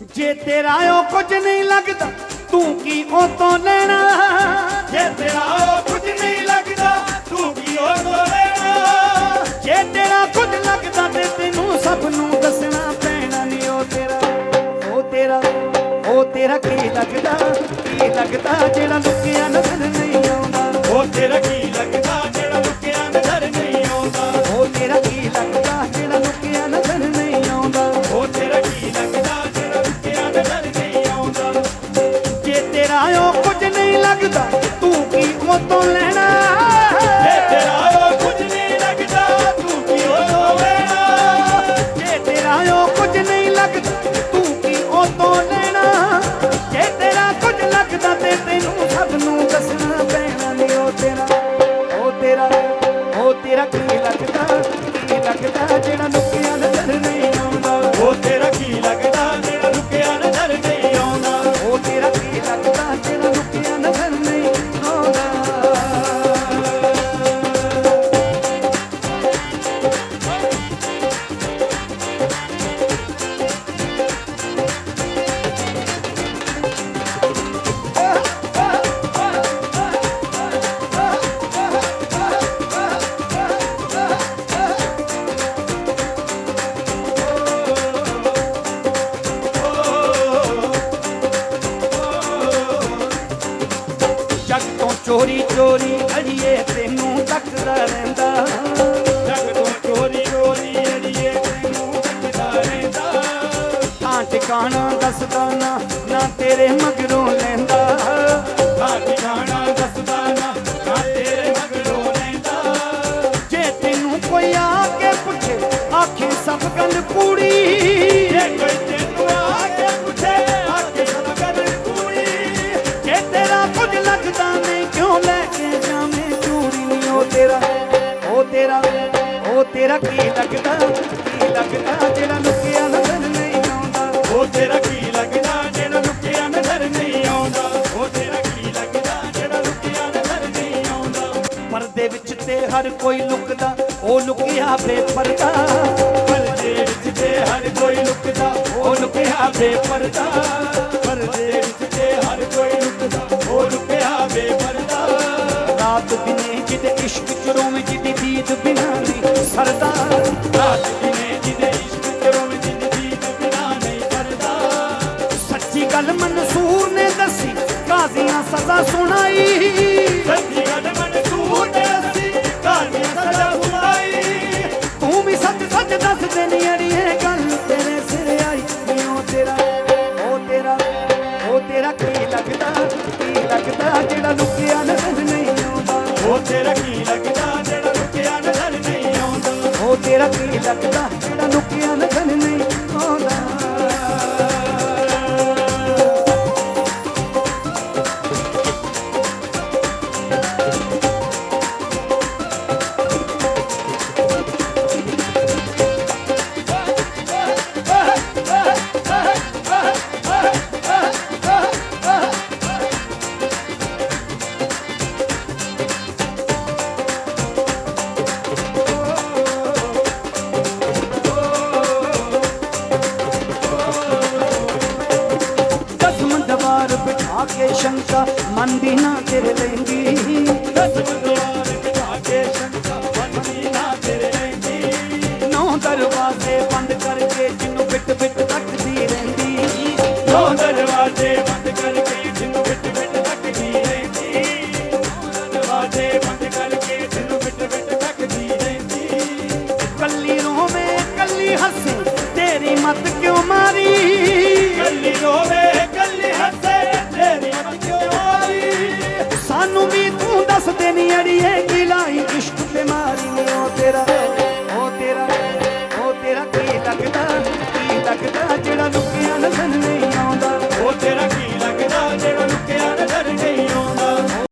ਜੇ ਤੇਰਾ ਉਹ ਕੁਝ ਨਹੀਂ ਲੱਗਦਾ, ਤੂੰ ਕੀ ਉਹ ਤੋਂ ਲੈਣਾ? ਜੇ ਤੇਰਾ ਉਹ ਕੁਝ ਨਹੀਂ ਲੱਗਦਾ, ਤੂੰ ਕੀ ਉਹ ਤੋਂ ਲੈਣਾ? ਜੇ ਤੇਰਾ ਕੁਝ ਲੱਗਦਾ ਤੇ ਤੈਨੂੰ ਸਭ ਨੂੰ ਦੱਸਣਾ ਪੈਣਾ ਨਹੀਂ ਉਹ ਤੇਰਾ ਉਹ ਤੇਰਾ ਉਹ ਤੇਰਾ ਕੀ ਲੱਗਦਾ? ਕੀ ਲੱਗਦਾ ਜਿਹੜਾ ਲੁਕਿਆ ਨਜ਼ਰ ਚੋਰੀ ਚੋਰੀ ਅੜੀਏ, ਤੈਨੂੰ ਤੱਕਦਾ ਰਹਿੰਦਾ। ਜਗ ਤੋਂ ਚੋਰੀ ਚੋਰੀ ਅੜੀਏ, ਤੈਨੂੰ ਤੱਕਦਾ ਰਹਿੰਦਾ। ਥਾਂ ਟਿਕਾਣਾ ਦੱਸਦਾ ਨਾ ਨਾ ਤੇਰੇ ਮਗਰੋਂ ਲੈਂਦਾ। ਆ ਟਿਕਾਣਾ ਦੱਸਦਾ ਨਾ ਨਾ ਤੇਰੇ ਮਗਰੋਂ ਲੈਂਦਾ। ਜੇ ਤੈਨੂੰ ਕੋਈ ਆ ਕੇ ਪੁੱਛੇ, ਆਖੇ ਸਭ ਗੱਲ ਪੂਰੀ ਤੇਰਾ ਉਹ ਤੇਰਾ ਕੀ ਲੱਗਦਾ? ਕੀ ਲੱਗਦਾ ਜਿਹੜਾ ਲੁਕਿਆ ਨਜ਼ਰ ਨਹੀਂ ਆਉਂਦਾ? ਉਹ ਤੇਰਾ ਕੀ ਲੱਗਦਾ ਜਿਹੜਾ ਲੁਕਿਆ ਨਜ਼ਰ ਨਹੀਂ ਆਉਂਦਾ? ਉਹ ਤੇਰਾ ਕੀ ਲੱਗਦਾ ਜਿਹੜਾ ਲੁਕਿਆ ਨਜ਼ਰ ਨਹੀਂ ਆਉਂਦਾ? ਪਰਦੇ ਵਿੱਚ ਤੇ ਹਰ ਕੋਈ ਲੁਕਦਾ ਉਹ ਲੁਕਿਆ ਬੇਪਰਦਾ। ਪਰਦੇ ਵਿੱਚ ਤੇ ਹਰ ਕੋਈ ਲੁਕਦਾ ਉਹ ਲੁਕਿਆ ਬੇਪਰਦਾ। ਜਿਹਦੇ ਇਸ਼ਕ ਚ ਰੋਵੇਂ ਜਿਹਦੀ ਦੀਦ ਬਿਨਾ ਨਹੀਂ ਜਿਹਦੇ ਇਸ਼ਕ ਨਹੀਂ ਸੱਚੀ ਗੱਲ ਮਨਸੂਰ ਨੇ ਦੱਸੀ ਕਾਜ਼ੀਆਂ ਸਜ਼ਾ ਸੁਣਾਈ। ਸੱਚੀ ਗੱਲ ਉਹ ਤੇਰਾ ਕੀ ਲੱਗਦਾ? ਜਿਹੜਾ ਲੁਕਿਆ ਨਜ਼ਰ ਨਹੀਂ ਆਉਂਦਾ। ਉਹ ਤੇਰਾ ਕੀ ਲੱਗਦਾ? ਜਿਹੜਾ ਲੁਕਿਆ ਨਜ਼ਰ ਨਹੀਂ ਦੁਆਰ ਬਿਠਾ ਕੇ ਸ਼ੰਕਾ ਮਨ ਦੀ ਨਾ ਤੇਰੇ ਲੈਂਦੀ ਦਸ ਦੁਆਰ ਨੌ ਦਰਵਾਜ਼ੇ ਬੰਦ ਕਰਕੇ ਜਿੰਨੂੰ ਬਿਟ ਬਿਟ ਤੱਕਦੀ ਰਹਿੰਦੀ। ਨੌ ਦਰਵਾਜ਼ੇ ਬੰਦ ਕਰਕੇ ਜਿੰਨੂੰ ਬਿਟ ਬਿਟ ਤੱਕਦੀ ਰਹਿੰਦੀ। ਨੌ ਦਰਵਾਜ਼ੇ ਬੰਦ ਕਰਕੇ ਜਿੰਨੂੰ ਬਿਟ ਬਿਟ ਤੱਕਦੀ ਰਹਿੰਦੀ। ਕੱਲੀ ਰੋਵੇਂ ਕੱਲੀ ਹੱਸੇ ਤੇਰੀ ਮਤ ਕਿਉਂ ਮਾਰੀ?